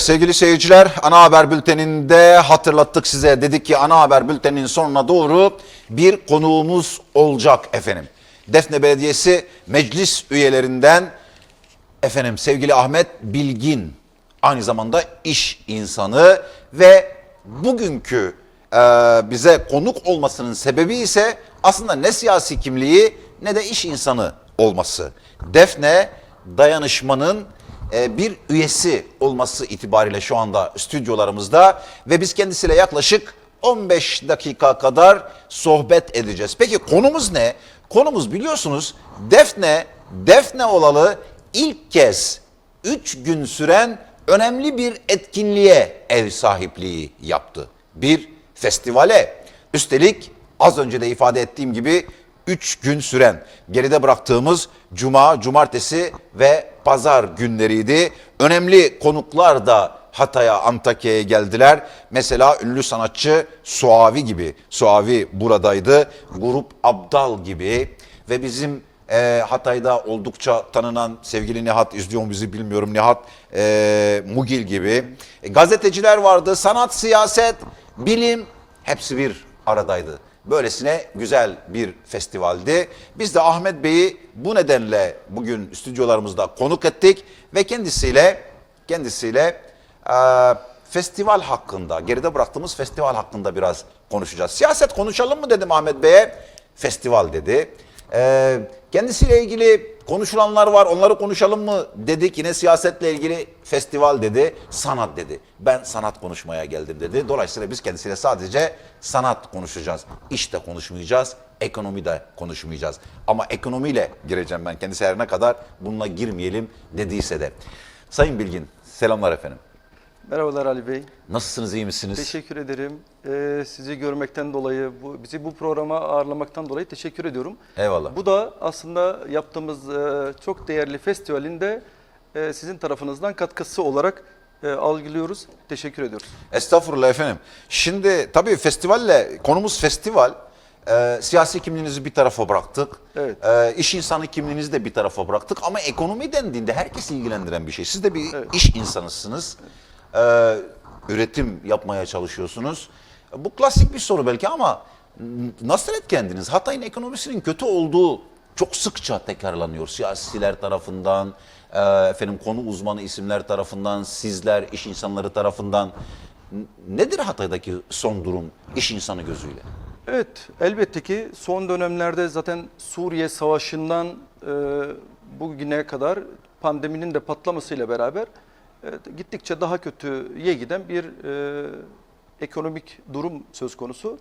Sevgili seyirciler ana haber bülteninde hatırlattık size. Dedik ki ana haber bülteninin sonuna doğru bir konuğumuz olacak efendim. Defne Belediyesi meclis üyelerinden efendim sevgili Ahmet Bilgin aynı zamanda iş insanı ve bugünkü e, bize konuk olmasının sebebi ise aslında ne siyasi kimliği ne de iş insanı olması. Defne dayanışmanın bir üyesi olması itibariyle şu anda stüdyolarımızda ve biz kendisiyle yaklaşık 15 dakika kadar sohbet edeceğiz. Peki konumuz ne? Konumuz biliyorsunuz Defne, Defne olalı ilk kez 3 gün süren önemli bir etkinliğe ev sahipliği yaptı. Bir festivale. Üstelik az önce de ifade ettiğim gibi 3 gün süren geride bıraktığımız cuma, cumartesi ve pazar günleriydi. Önemli konuklar da Hatay'a, Antakya'ya geldiler. Mesela ünlü sanatçı Suavi gibi. Suavi buradaydı. Grup Abdal gibi ve bizim e, Hatay'da oldukça tanınan sevgili Nihat izliyor bizi bilmiyorum Nihat e, Mugil gibi. E, gazeteciler vardı, sanat, siyaset, bilim hepsi bir aradaydı. Böylesine güzel bir festivaldi. Biz de Ahmet Bey'i bu nedenle bugün stüdyolarımızda konuk ettik ve kendisiyle kendisiyle e, festival hakkında, geride bıraktığımız festival hakkında biraz konuşacağız. Siyaset konuşalım mı dedim Ahmet Bey'e. Festival dedi. E, kendisiyle ilgili konuşulanlar var onları konuşalım mı dedik. Yine siyasetle ilgili festival dedi. Sanat dedi. Ben sanat konuşmaya geldim dedi. Dolayısıyla biz kendisiyle sadece sanat konuşacağız. İş de konuşmayacağız. Ekonomi de konuşmayacağız. Ama ekonomiyle gireceğim ben kendisi her ne kadar bununla girmeyelim dediyse de. Sayın Bilgin selamlar efendim. Merhabalar Ali Bey. Nasılsınız iyi misiniz? Teşekkür ederim. Ee, sizi görmekten dolayı, bu, bizi bu programa ağırlamaktan dolayı teşekkür ediyorum. Eyvallah. Bu da aslında yaptığımız e, çok değerli festivalinde e, sizin tarafınızdan katkısı olarak e, algılıyoruz. Teşekkür ediyoruz. Estağfurullah efendim. Şimdi tabii festivalle konumuz festival. Ee, siyasi kimliğinizi bir tarafa bıraktık. Evet. Ee, iş insanı kimliğinizi de bir tarafa bıraktık. Ama ekonomi dendiğinde herkes ilgilendiren bir şey. Siz de bir Evet. iş insanısınız. Ee, üretim yapmaya çalışıyorsunuz. Bu klasik bir soru belki ama nasıl etkendiniz? Hatay'ın ekonomisinin kötü olduğu çok sıkça tekrarlanıyor. Siyasiler tarafından, e, efendim konu uzmanı isimler tarafından, sizler, iş insanları tarafından. Nedir Hatay'daki son durum iş insanı gözüyle? Evet, elbette ki son dönemlerde zaten Suriye Savaşı'ndan e, bugüne kadar pandeminin de patlamasıyla beraber e, gittikçe daha kötüye giden bir e, ekonomik durum söz konusu.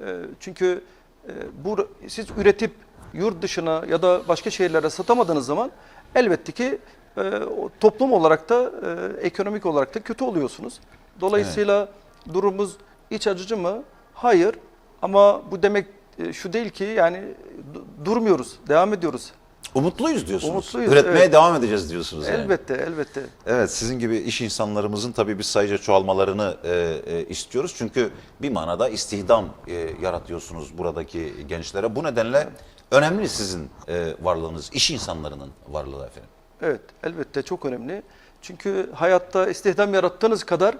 E, çünkü e, bu siz üretip yurt dışına ya da başka şehirlere satamadığınız zaman elbette ki e, toplum olarak da e, ekonomik olarak da kötü oluyorsunuz. Dolayısıyla durumumuz iç acıcı mı? Hayır. Ama bu demek e, şu değil ki yani du- durmuyoruz, devam ediyoruz. Umutluyuz diyorsunuz. Umutluyuz, Üretmeye evet. devam edeceğiz diyorsunuz yani. Elbette, elbette. Evet sizin gibi iş insanlarımızın tabii biz sayıca çoğalmalarını e, e, istiyoruz. Çünkü bir manada istihdam e, yaratıyorsunuz buradaki gençlere. Bu nedenle önemli sizin e, varlığınız, iş insanlarının varlığı efendim. Evet, elbette çok önemli. Çünkü hayatta istihdam yarattığınız kadar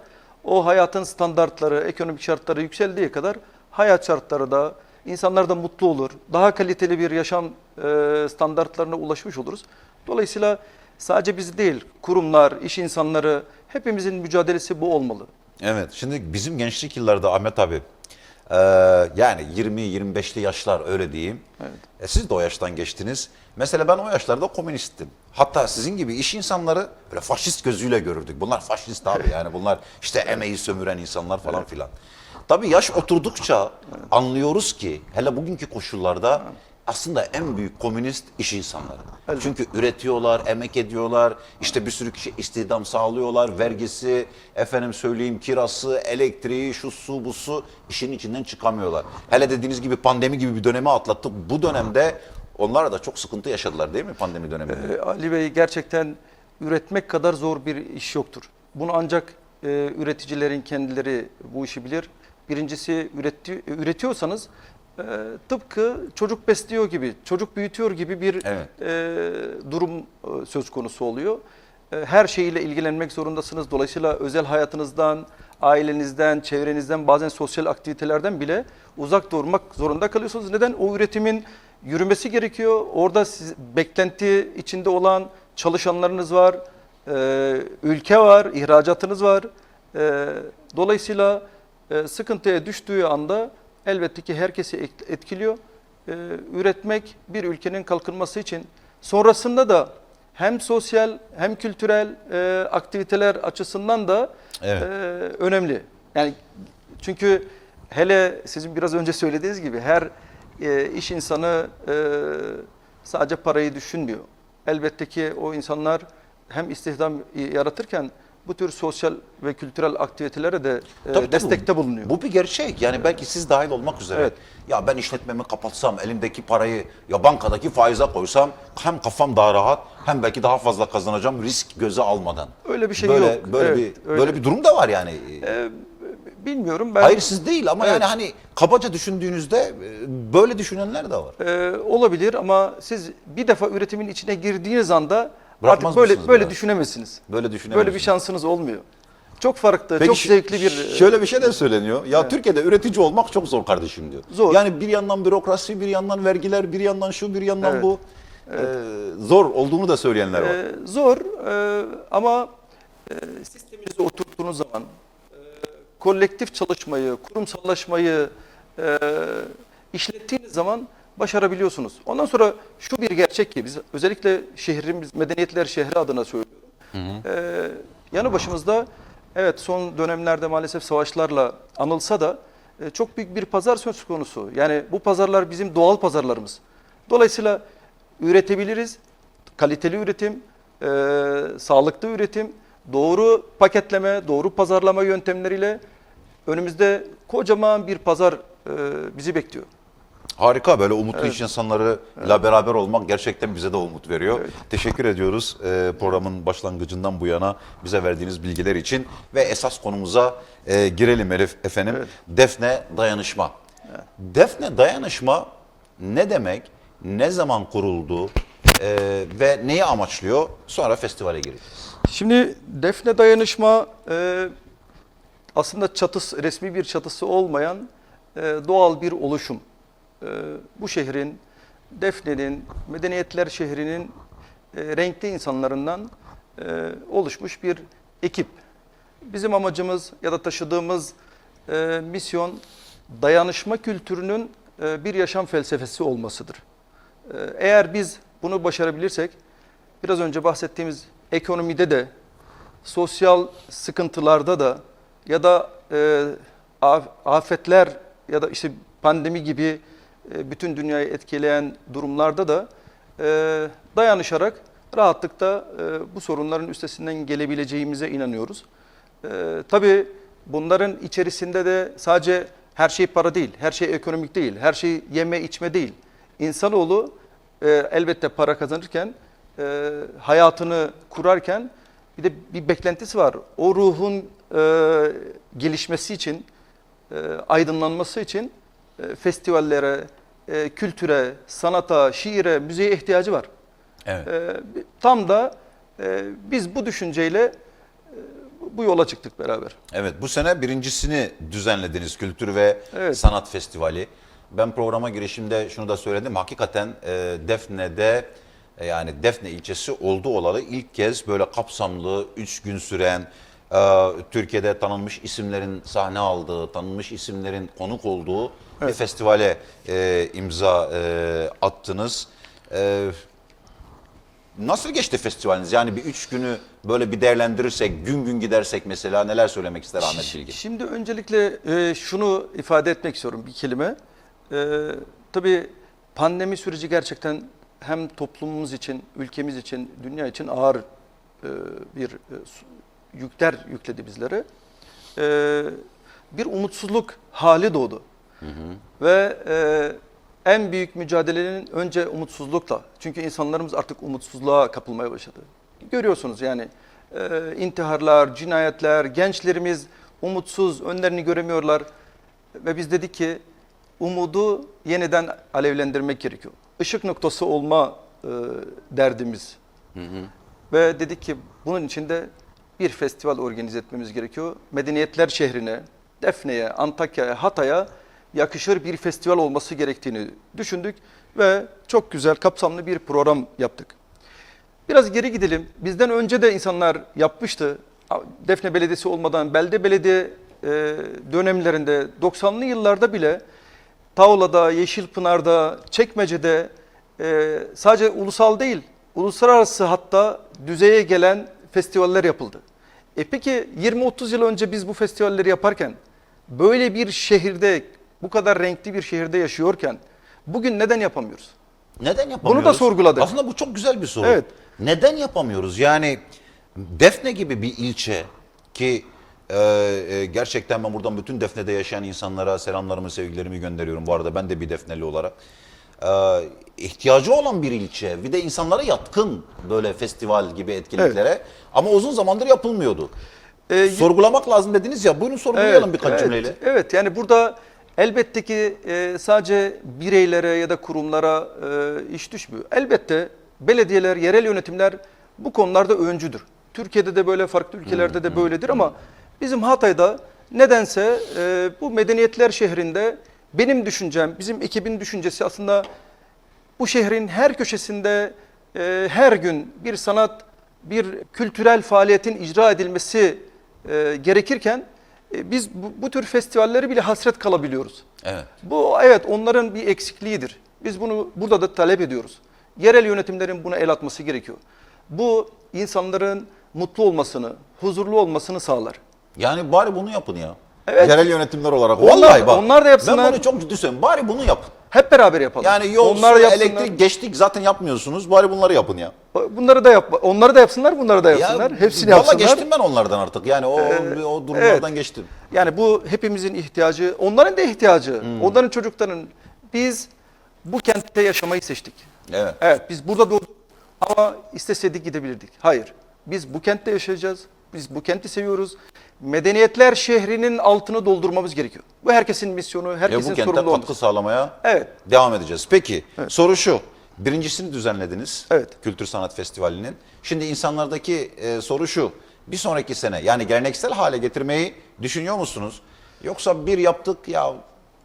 o hayatın standartları, ekonomik şartları yükseldiği kadar hayat şartları da insanlar da mutlu olur. Daha kaliteli bir yaşam e, standartlarına ulaşmış oluruz. Dolayısıyla sadece biz değil, kurumlar, iş insanları hepimizin mücadelesi bu olmalı. Evet şimdi bizim gençlik yıllarda Ahmet abi e, yani 20-25'li yaşlar öyle diyeyim. E, siz de o yaştan geçtiniz. Mesela ben o yaşlarda komünisttim. Hatta sizin gibi iş insanları böyle faşist gözüyle görürdük. Bunlar faşist abi yani bunlar işte emeği sömüren insanlar falan filan. Tabii yaş oturdukça anlıyoruz ki hele bugünkü koşullarda aslında en büyük komünist iş insanları. Çünkü üretiyorlar, emek ediyorlar, işte bir sürü kişi istihdam sağlıyorlar, vergisi, efendim söyleyeyim kirası, elektriği, şu su, bu su işin içinden çıkamıyorlar. Hele dediğiniz gibi pandemi gibi bir dönemi atlattık. Bu dönemde onlar da çok sıkıntı yaşadılar değil mi pandemi döneminde? Ee, Ali Bey gerçekten üretmek kadar zor bir iş yoktur. Bunu ancak e, üreticilerin kendileri bu işi bilir. Birincisi üretti, üretiyorsanız e, tıpkı çocuk besliyor gibi, çocuk büyütüyor gibi bir Evet. e, durum e, söz konusu oluyor. e, her şeyiyle ilgilenmek zorundasınız. Dolayısıyla özel hayatınızdan, ailenizden, çevrenizden, bazen sosyal aktivitelerden bile uzak durmak zorunda kalıyorsunuz. Neden? O üretimin yürümesi gerekiyor. Orada siz, beklenti içinde olan çalışanlarınız var, e, ülke var, ihracatınız var. E, dolayısıyla sıkıntıya düştüğü anda elbette ki herkesi et- etkiliyor. E, üretmek bir ülkenin kalkınması için sonrasında da hem sosyal hem kültürel e, aktiviteler açısından da Evet. e, önemli. Yani çünkü hele sizin biraz önce söylediğiniz gibi her e, iş insanı e, sadece parayı düşünmüyor. Elbette ki o insanlar hem istihdam yaratırken bu tür sosyal ve kültürel aktivitelere de e, Tabii, tabii. destekte bulunuyor. Bu bir gerçek. Yani belki siz dahil olmak üzere. Evet. Ya ben işletmemi kapatsam, elimdeki parayı ya bankadaki faize koysam hem kafam daha rahat hem belki daha fazla kazanacağım risk göze almadan. Öyle bir şey böyle, yok. Böyle Evet, bir öyle. böyle bir durum da var yani. E, bilmiyorum ben Hayırsız değil ama Evet. yani hani kabaca düşündüğünüzde e, böyle düşünenler de var. e, olabilir ama siz bir defa üretimin içine girdiğiniz anda Bırakmaz artık böyle mısınız böyle biraz? düşünemezsiniz. Böyle düşünemezsiniz. Böyle bir şansınız olmuyor. Çok farklı, Peki çok ş- zevkli bir Şöyle bir şey de söyleniyor. Ya Türkiye'de üretici olmak çok zor kardeşim diyor. Zor. Yani bir yandan bürokrasi, bir yandan vergiler, bir yandan şu, bir yandan Evet. bu. Ee, zor olduğunu da söyleyenler var. Ee, zor e, ama e, sisteminizi oturttuğunuz zaman e, kolektif çalışmayı, kurumsallaşmayı e, işlettiğiniz zaman başarabiliyorsunuz. Ondan sonra şu bir gerçek ki biz özellikle şehrimiz, medeniyetler şehri adına söylüyorum. E, yanı başımızda evet son dönemlerde maalesef savaşlarla anılsa da e, çok büyük bir pazar söz konusu. Yani bu pazarlar bizim doğal pazarlarımız. Dolayısıyla üretebiliriz. Kaliteli üretim, e, sağlıklı üretim, doğru paketleme, doğru pazarlama yöntemleriyle önümüzde kocaman bir pazar e, bizi bekliyor. Harika böyle umutlu Evet. iş insanlarıyla beraber olmak gerçekten bize de umut veriyor. Teşekkür ediyoruz e, programın başlangıcından bu yana bize verdiğiniz bilgiler için ve esas konumuza e, girelim Elif efendim. Evet. Defne dayanışma. Defne dayanışma ne demek? Ne zaman kuruldu? e, ve neyi amaçlıyor? Sonra festivale gireceğiz. Şimdi Defne Dayanışma e, aslında çatısı, resmi bir çatısı olmayan e, doğal bir oluşum. E, bu şehrin, Defne'nin, medeniyetler şehrinin e, renkli insanlarından e, oluşmuş bir ekip. Bizim amacımız ya da taşıdığımız e, misyon dayanışma kültürünün bir yaşam felsefesi olmasıdır. Eğer biz bunu başarabilirsek, biraz önce bahsettiğimiz ekonomide de, sosyal sıkıntılarda da ya da af- afetler ya da işte pandemi gibi bütün dünyayı etkileyen durumlarda da e, dayanışarak rahatlıkla e, bu sorunların üstesinden gelebileceğimize inanıyoruz. E, tabii bunların içerisinde de sadece her şey para değil, her şey ekonomik değil, her şey yeme içme değil. İnsanoğlu e, elbette para kazanırken, e, hayatını kurarken bir de bir beklentisi var. O ruhun e, gelişmesi için, e, aydınlanması için e, festivallere, e, kültüre, sanata, şiire, müziğe ihtiyacı var. Evet. E, tam da e, biz bu düşünceyle e, bu yola çıktık beraber. Evet bu sene birincisini düzenlediniz Kültür ve Evet. Sanat Festivali. Ben programa girişimde şunu da söyledim. Hakikaten e, Defne'de e, yani Defne ilçesi olduğu olalı ilk kez böyle kapsamlı 3 gün süren e, Türkiye'de tanınmış isimlerin sahne aldığı, tanınmış isimlerin konuk olduğu bir festivale e, imza e, attınız. E, Nasıl geçti festivaliniz? Yani bir üç günü böyle bir değerlendirirsek, gün gün gidersek mesela neler söylemek ister Ahmet Bilgi? Şimdi öncelikle e, şunu ifade etmek istiyorum bir kelime. E, tabii pandemi süreci gerçekten hem toplumumuz için, ülkemiz için, dünya için ağır e, bir e, yükler yükledi bizlere. E, bir umutsuzluk hali doğdu. Ve e, en büyük mücadelenin önce umutsuzlukla. Çünkü insanlarımız artık umutsuzluğa kapılmaya başladı. Görüyorsunuz yani e, intiharlar, cinayetler, gençlerimiz umutsuz, önlerini göremiyorlar. Ve biz dedik ki umudu yeniden alevlendirmek gerekiyor. Işık noktası olma e, derdimiz. Ve dedik ki bunun için de bir festival organize etmemiz gerekiyor. Medeniyetler şehrine, Defne'ye, Antakya'ya, Hatay'a yakışır bir festival olması gerektiğini düşündük ve çok güzel kapsamlı bir program yaptık. Biraz geri gidelim. Bizden önce de insanlar yapmıştı. Defne Belediyesi olmadan belde belediye e, dönemlerinde 90'lı yıllarda bile Tavla'da, Yeşilpınar'da, Çekmece'de e, sadece ulusal değil, uluslararası hatta düzeye gelen festivaller yapıldı. E peki 20-30 yıl önce biz bu festivalleri yaparken böyle bir şehirde, bu kadar renkli bir şehirde yaşıyorken bugün neden yapamıyoruz? Neden yapamıyoruz? da sorguladık. Aslında bu çok güzel bir soru. Evet. Neden yapamıyoruz? Yani Defne gibi bir ilçe ki e, e, gerçekten ben buradan bütün Defne'de yaşayan insanlara selamlarımı, sevgilerimi gönderiyorum. Bu arada ben de bir Defneli olarak. E, ihtiyacı olan bir ilçe. Bir de insanlara yatkın böyle festival gibi etkinliklere. Ama uzun zamandır yapılmıyordu. Ee, Sorgulamak lazım dediniz ya. Buyurun sorgulayalım birkaç evet, cümleyle. Evet yani burada elbette ki e, sadece bireylere ya da kurumlara e, iş düşmüyor. Elbette belediyeler, yerel yönetimler bu konularda öncüdür. Türkiye'de de böyle, farklı ülkelerde de böyledir ama bizim Hatay'da nedense e, bu medeniyetler şehrinde benim düşüncem, bizim ekibin düşüncesi aslında bu şehrin her köşesinde e, her gün bir sanat, bir kültürel faaliyetin icra edilmesi e, gerekirken biz bu, bu tür festivalleri bile hasret kalabiliyoruz. Evet. Bu evet onların bir eksikliğidir. Biz bunu burada da talep ediyoruz. Yerel yönetimlerin buna el atması gerekiyor. Bu insanların mutlu olmasını, huzurlu olmasını sağlar. Yani bari bunu yapın ya. Evet. Yerel yönetimler olarak. Onlar- Vallahi bak. onlar da yapsınlar. Ben bunu çok ciddi söylüyorum. Bari bunu yapın. Hep beraber yapalım. Yani yol, Onlar su, yapsınlar. elektrik geçtik zaten yapmıyorsunuz. Bari bunları yapın ya. Bunları da yap. Onları da yapsınlar, bunları da yapsınlar. Hepsini valla yapsınlar. geçtim ben onlardan artık. Yani o, o durumlardan evet. geçtim. Yani bu hepimizin ihtiyacı, onların da ihtiyacı, Hmm. onların çocukların. Biz bu kentte yaşamayı seçtik. Evet. Evet, biz burada doğduk ama isteseydik gidebilirdik. Hayır, biz bu kentte yaşayacağız. Biz bu kenti seviyoruz. Medeniyetler şehrinin altını doldurmamız gerekiyor. Bu herkesin misyonu, herkesin bu kente sorumluluğu. katkı sağlamaya Evet. devam edeceğiz. Peki soru şu. Birincisini düzenlediniz. Evet. Kültür Sanat Festivali'nin. Şimdi insanlardaki e, soru şu. Bir sonraki sene yani geleneksel hale getirmeyi düşünüyor musunuz? Yoksa bir yaptık ya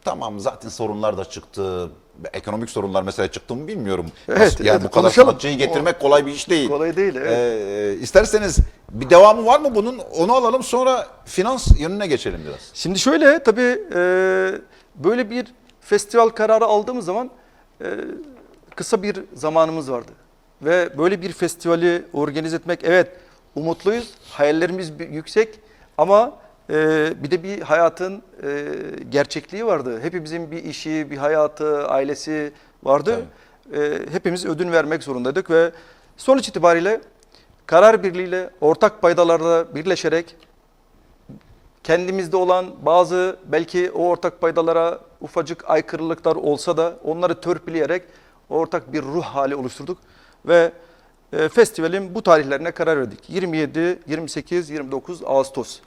tamam zaten sorunlar da çıktı. Ekonomik sorunlar mesela çıktı mı bilmiyorum. Evet, Nasıl- yani evet, bu kadar konuşalım. sanatçıyı getirmek kolay bir iş değil. Kolay değil, evet. Ee, isterseniz bir devamı var mı bunun? Onu alalım sonra finans yönüne geçelim biraz. Şimdi şöyle tabii e, böyle bir festival kararı aldığımız zaman e, kısa bir zamanımız vardı. Ve böyle bir festivali organize etmek evet umutluyuz, hayallerimiz yüksek ama e, bir de bir hayatın e, gerçekliği vardı. Hepimizin bir işi, bir hayatı, ailesi vardı. E, hepimiz ödün vermek zorundaydık ve sonuç itibariyle karar birliğiyle, ortak paydalarda birleşerek kendimizde olan bazı belki o ortak paydalara ufacık aykırılıklar olsa da onları törpüleyerek ortak bir ruh hali oluşturduk ve e, festivalin bu tarihlerine karar verdik. 27, 28, 29 Ağustos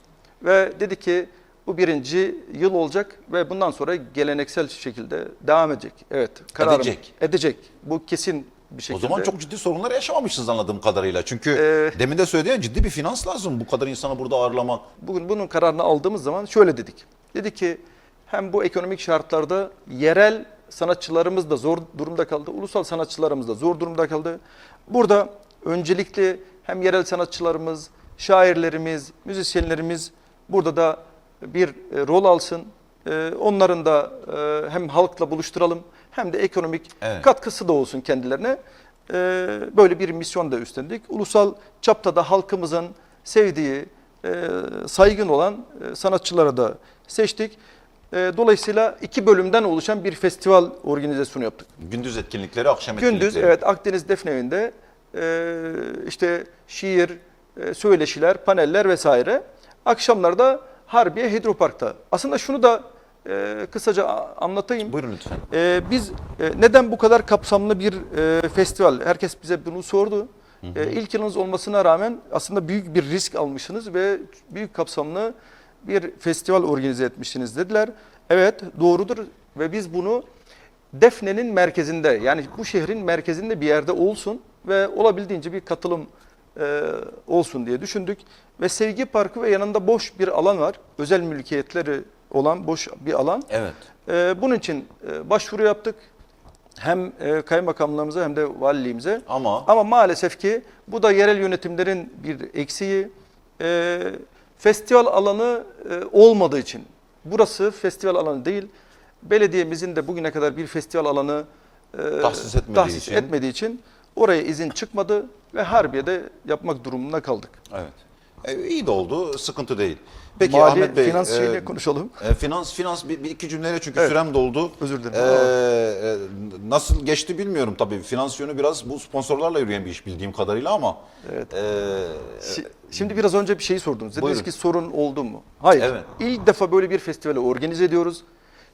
ve dedik ki bu birinci yıl olacak ve bundan sonra geleneksel şekilde devam edecek. Evet, kararım Edecek. Edecek. Bu kesin bir şekilde. O zaman çok ciddi sorunlar yaşamamışsınız anladığım kadarıyla. Çünkü Ee, demin de söyledi ya ciddi bir finans lazım bu kadar insanı burada ağırlamak. Bugün bunun kararını aldığımız zaman şöyle dedik. Dedik ki hem bu ekonomik şartlarda yerel sanatçılarımız da zor durumda kaldı, ulusal sanatçılarımız da zor durumda kaldı. Burada öncelikli hem yerel sanatçılarımız, şairlerimiz, müzisyenlerimiz burada da bir e, rol alsın. E, Onların da e, hem halkla buluşturalım hem de ekonomik Evet. katkısı da olsun kendilerine. E, Böyle bir misyon da üstlendik. Ulusal çapta da halkımızın sevdiği, e, saygın olan e, sanatçılara da seçtik. E, Dolayısıyla iki bölümden oluşan bir festival organizasyonu yaptık. Gündüz etkinlikleri, akşam etkinlikleri. Gündüz evet Akdeniz Defnevi'nde e, işte şiir, e, söyleşiler, paneller vesaire. Akşamlarda Harbiye Hidropark'ta. Aslında şunu da e, kısaca anlatayım. Buyurun lütfen. Ee, biz e, neden bu kadar kapsamlı bir e, festival? Herkes bize bunu sordu. E, ilk yılınız olmasına rağmen aslında büyük bir risk almışsınız ve büyük kapsamlı bir festival organize etmişsiniz dediler. Evet doğrudur ve biz bunu Defne'nin merkezinde yani bu şehrin merkezinde bir yerde olsun ve olabildiğince bir katılım e, olsun diye düşündük. Ve Sevgi Parkı ve yanında boş bir alan var. Özel mülkiyetleri olan boş bir alan. Evet. E, bunun için e, başvuru yaptık. Hem e, kaymakamlığımıza hem de valiliğimize. Ama Ama maalesef ki bu da yerel yönetimlerin bir eksiği. E, festival alanı e, olmadığı için. Burası festival alanı değil. Belediyemizin de bugüne kadar bir festival alanı e, Tahsis etmediği tahsis için. etmediği için oraya izin çıkmadı ve Harbiye'de yapmak durumunda kaldık. evet. E, iyi de oldu. Sıkıntı değil. Peki Mali, Ahmet Bey. finans e, konuşalım. e, finans finans bir, bir iki cümleyle çünkü Evet. sürem doldu. Özür dilerim. E, e, nasıl geçti bilmiyorum tabii. Finans yönü biraz bu sponsorlarla yürüyen bir iş bildiğim kadarıyla ama. Evet. e, Şi- Şimdi biraz önce bir şeyi sordunuz. Dediniz Buyurun. ki sorun oldu mu? Hayır. Evet. İlk defa böyle bir festivali organize ediyoruz.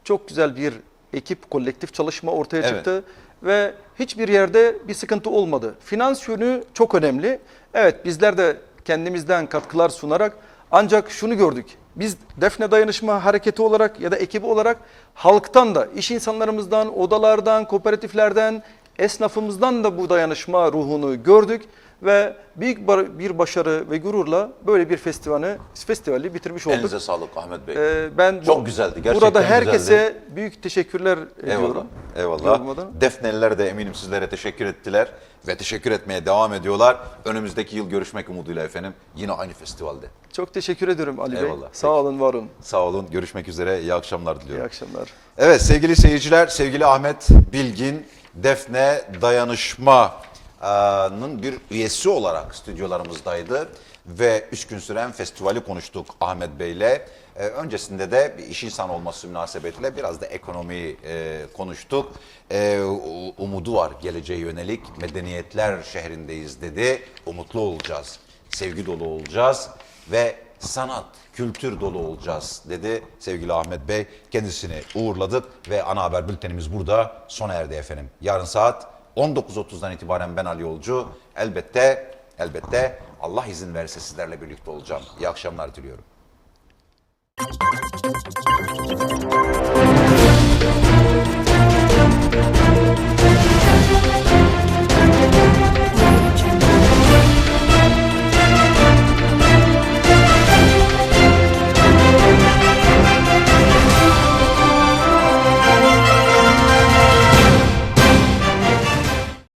Çok güzel bir ekip, kolektif çalışma ortaya Evet. çıktı. Ve hiçbir yerde bir sıkıntı olmadı. Finans yönü çok önemli. Evet bizler de kendimizden katkılar sunarak ancak şunu gördük. Biz Defne Dayanışma Hareketi olarak ya da ekibi olarak halktan da, iş insanlarımızdan, odalardan, kooperatiflerden, esnafımızdan da bu dayanışma ruhunu gördük ve büyük bir başarı ve gururla böyle bir festivali, festivali bitirmiş olduk. elinize sağlık Ahmet Bey. Ee, ben Çok güzeldi, gerçekten Burada herkese güzeldi. büyük teşekkürler Eyvallah. ediyorum. Eyvallah. Yorumladan. Defneliler de eminim sizlere teşekkür ettiler ve teşekkür etmeye devam ediyorlar. Önümüzdeki yıl görüşmek umuduyla efendim. Yine aynı festivalde. Çok teşekkür ediyorum Ali Bey. Eyvallah. Sağ Peki. olun, var olun. Sağ olun. Görüşmek üzere. İyi akşamlar diliyorum. İyi akşamlar. Evet sevgili seyirciler, sevgili Ahmet Bilgin, Defne Dayanışma'nın bir üyesi olarak stüdyolarımızdaydı. Ve üç gün süren festivali konuştuk Ahmet Bey'le. Ee, öncesinde de bir iş insanı olması münasebetiyle biraz da ekonomiyi e, konuştuk. U- umudu var geleceğe yönelik. Medeniyetler şehrindeyiz dedi. Umutlu olacağız, sevgi dolu olacağız ve sanat, kültür dolu olacağız dedi sevgili Ahmet Bey. Kendisini uğurladık ve ana haber bültenimiz burada sona erdi efendim. Yarın saat 19.30'dan itibaren ben Ali Yolcu. Elbette, elbette Allah izin verirse sizlerle birlikte olacağım. İyi akşamlar diliyorum.